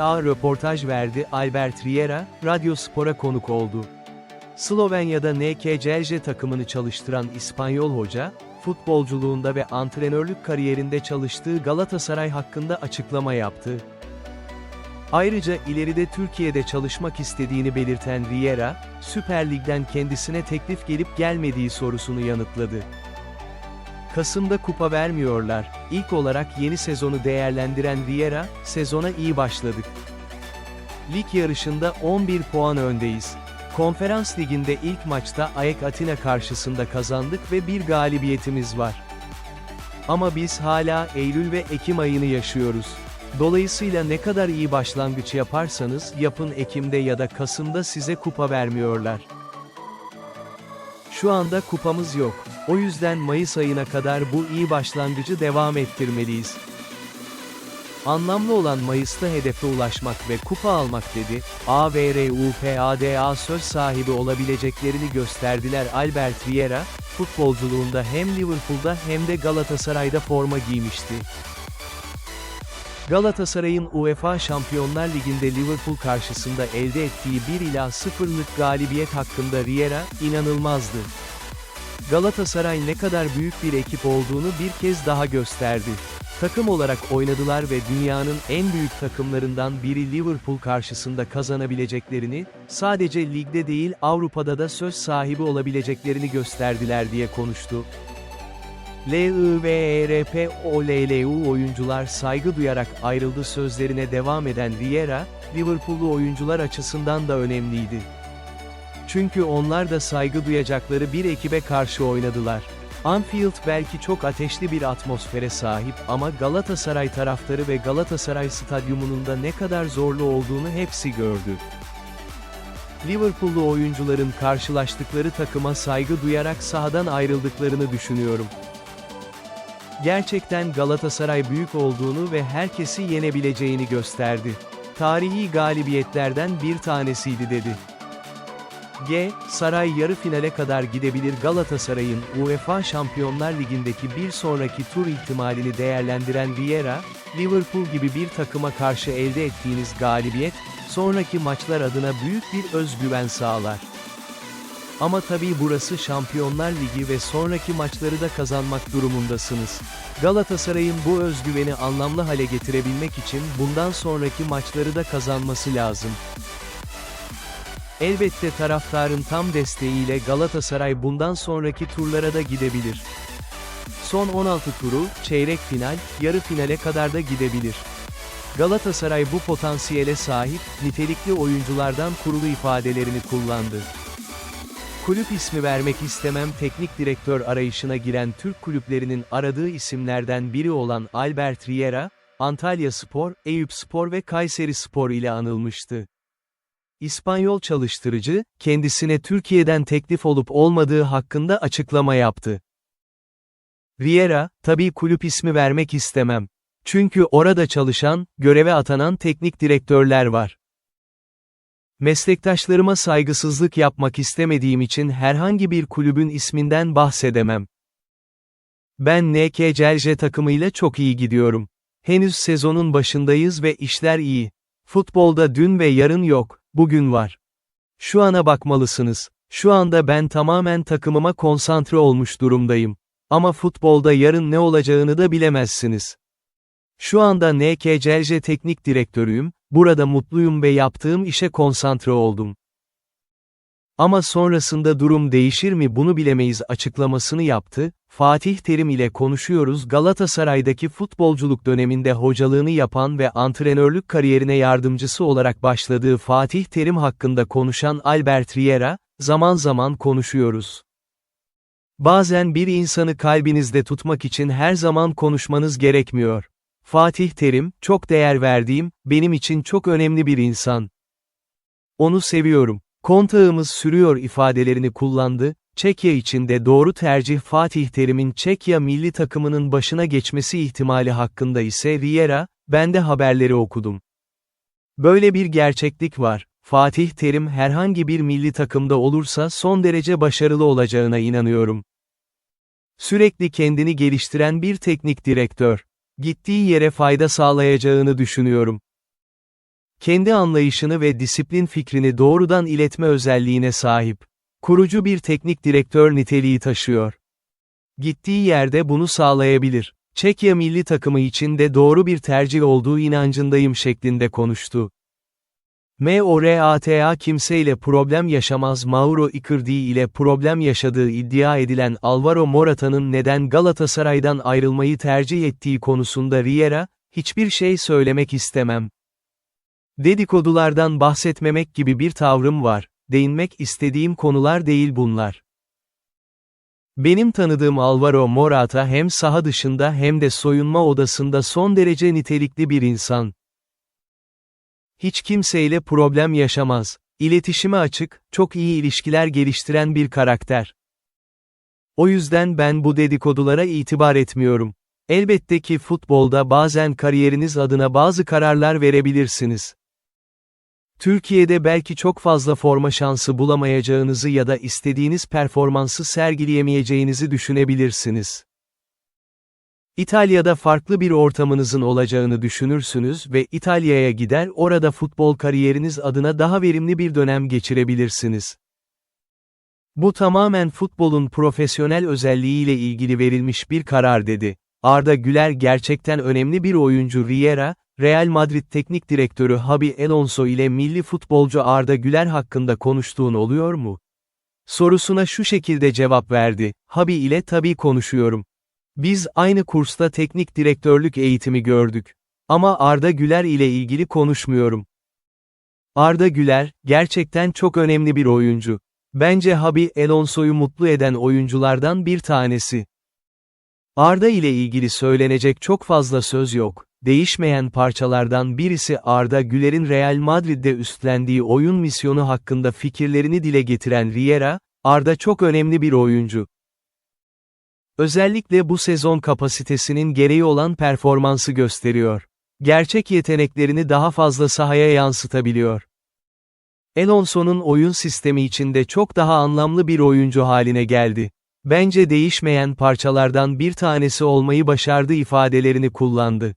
RPA röportaj verdi Albert Riera, Radyo Spor'a konuk oldu. Slovenya'da NK Celje takımını çalıştıran İspanyol hoca, futbolculuğunda ve antrenörlük kariyerinde çalıştığı Galatasaray hakkında açıklama yaptı. Ayrıca ileride Türkiye'de çalışmak istediğini belirten Riera, Süper Lig'den kendisine teklif gelip gelmediği sorusunu yanıtladı. Kasım'da kupa vermiyorlar. İlk olarak yeni sezonu değerlendiren Riera, sezona iyi başladık. Lig yarışında 11 puan öndeyiz. Konferans liginde ilk maçta AEK Atina karşısında kazandık ve bir galibiyetimiz var. Ama biz hala Eylül ve Ekim ayını yaşıyoruz. Dolayısıyla ne kadar iyi başlangıç yaparsanız yapın Ekim'de ya da Kasım'da size kupa vermiyorlar. Şu anda kupamız yok. O yüzden Mayıs ayına kadar bu iyi başlangıcı devam ettirmeliyiz. Anlamlı olan Mayıs'ta hedefe ulaşmak ve kupa almak dedi, AVRUPADA söz sahibi olabileceklerini gösterdiler Albert Riera, futbolculuğunda hem Liverpool'da hem de Galatasaray'da forma giymişti. Galatasaray'ın UEFA Şampiyonlar Ligi'nde Liverpool karşısında elde ettiği 1 ila 0'lık galibiyet hakkında Riera, inanılmazdı. Galatasaray ne kadar büyük bir ekip olduğunu bir kez daha gösterdi. Takım olarak oynadılar ve dünyanın en büyük takımlarından biri Liverpool karşısında kazanabileceklerini, sadece ligde değil Avrupa'da da söz sahibi olabileceklerini gösterdiler diye konuştu. LIVERPOLLU oyuncular saygı duyarak ayrıldı sözlerine devam eden Riera, Liverpool'lu oyuncular açısından da önemliydi. Çünkü onlar da saygı duyacakları bir ekibe karşı oynadılar. Anfield belki çok ateşli bir atmosfere sahip ama Galatasaray taraftarı ve Galatasaray stadyumunun da ne kadar zorlu olduğunu hepsi gördü. Liverpool'lu oyuncuların karşılaştıkları takıma saygı duyarak sahadan ayrıldıklarını düşünüyorum. Gerçekten Galatasaray büyük olduğunu ve herkesi yenebileceğini gösterdi. Tarihi galibiyetlerden bir tanesiydi dedi. G. Saray yarı finale kadar gidebilir Galatasaray'ın UEFA Şampiyonlar Ligi'ndeki bir sonraki tur ihtimalini değerlendiren Vieira, Liverpool gibi bir takıma karşı elde ettiğiniz galibiyet, sonraki maçlar adına büyük bir özgüven sağlar. Ama tabii burası Şampiyonlar Ligi ve sonraki maçları da kazanmak durumundasınız. Galatasaray'ın bu özgüveni anlamlı hale getirebilmek için bundan sonraki maçları da kazanması lazım. Elbette taraftarın tam desteğiyle Galatasaray bundan sonraki turlara da gidebilir. Son 16 turu, çeyrek final, yarı finale kadar da gidebilir. Galatasaray bu potansiyele sahip, nitelikli oyunculardan kurulu ifadelerini kullandı. Kulüp ismi vermek istemem teknik direktör arayışına giren Türk kulüplerinin aradığı isimlerden biri olan Albert Riera, Antalya Spor, Eyüp Spor ve Kayseri Spor ile anılmıştı. İspanyol çalıştırıcı, kendisine Türkiye'den teklif olup olmadığı hakkında açıklama yaptı. Riera, tabii kulüp ismi vermek istemem. Çünkü orada çalışan, göreve atanan teknik direktörler var. Meslektaşlarıma saygısızlık yapmak istemediğim için herhangi bir kulübün isminden bahsedemem. Ben NK Celje takımıyla çok iyi gidiyorum. Henüz sezonun başındayız ve işler iyi. Futbolda dün ve yarın yok, bugün var. Şu ana bakmalısınız. Şu anda ben tamamen takımıma konsantre olmuş durumdayım. Ama futbolda yarın ne olacağını da bilemezsiniz. Şu anda NK Celje teknik direktörüyüm, burada mutluyum ve yaptığım işe konsantre oldum. Ama sonrasında durum değişir mi bunu bilemeyiz açıklamasını yaptı, Fatih Terim ile konuşuyoruz Galatasaray'daki futbolculuk döneminde hocalığını yapan ve antrenörlük kariyerine yardımcısı olarak başladığı Fatih Terim hakkında konuşan Albert Riera, zaman zaman konuşuyoruz. Bazen bir insanı kalbinizde tutmak için her zaman konuşmanız gerekmiyor. Fatih Terim, çok değer verdiğim, benim için çok önemli bir insan. Onu seviyorum. Kontağımız sürüyor ifadelerini kullandı, Çekya için de doğru tercih Fatih Terim'in Çekya milli takımının başına geçmesi ihtimali hakkında ise Riera, ben de haberleri okudum. Böyle bir gerçeklik var. Fatih Terim herhangi bir milli takımda olursa son derece başarılı olacağına inanıyorum. Sürekli kendini geliştiren bir teknik direktör. Gittiği yere fayda sağlayacağını düşünüyorum. Kendi anlayışını ve disiplin fikrini doğrudan iletme özelliğine sahip. Kurucu bir teknik direktör niteliği taşıyor. Gittiği yerde bunu sağlayabilir. Çekya milli takımı için de doğru bir tercih olduğu inancındayım şeklinde konuştu. MORATA kimseyle problem yaşamaz Mauro Icardi ile problem yaşadığı iddia edilen Alvaro Morata'nın neden Galatasaray'dan ayrılmayı tercih ettiği konusunda Riera, hiçbir şey söylemek istemem. Dedikodulardan bahsetmemek gibi bir tavrım var, değinmek istediğim konular değil bunlar. Benim tanıdığım Alvaro Morata hem saha dışında hem de soyunma odasında son derece nitelikli bir insan. Hiç kimseyle problem yaşamaz. İletişime açık, çok iyi ilişkiler geliştiren bir karakter. O yüzden ben bu dedikodulara itibar etmiyorum. Elbette ki futbolda bazen kariyeriniz adına bazı kararlar verebilirsiniz. Türkiye'de belki çok fazla forma şansı bulamayacağınızı ya da istediğiniz performansı sergileyemeyeceğinizi düşünebilirsiniz. İtalya'da farklı bir ortamınızın olacağını düşünürsünüz ve İtalya'ya gider orada futbol kariyeriniz adına daha verimli bir dönem geçirebilirsiniz. Bu tamamen futbolun profesyonel özelliğiyle ilgili verilmiş bir karar dedi. Arda Güler gerçekten önemli bir oyuncu Riera, Real Madrid Teknik Direktörü Habi Alonso ile milli futbolcu Arda Güler hakkında konuştuğun oluyor mu? Sorusuna şu şekilde cevap verdi, Habi ile tabii konuşuyorum. Biz aynı kursta teknik direktörlük eğitimi gördük. Ama Arda Güler ile ilgili konuşmuyorum. Arda Güler, gerçekten çok önemli bir oyuncu. Bence Habi Alonso'yu mutlu eden oyunculardan bir tanesi. Arda ile ilgili söylenecek çok fazla söz yok. Değişmeyen parçalardan birisi Arda Güler'in Real Madrid'de üstlendiği oyun misyonu hakkında fikirlerini dile getiren Riera, Arda çok önemli bir oyuncu. Özellikle bu sezon kapasitesinin gereği olan performansı gösteriyor. Gerçek yeteneklerini daha fazla sahaya yansıtabiliyor. Alonso'nun oyun sistemi içinde çok daha anlamlı bir oyuncu haline geldi. Bence değişmeyen parçalardan bir tanesi olmayı başardı ifadelerini kullandı.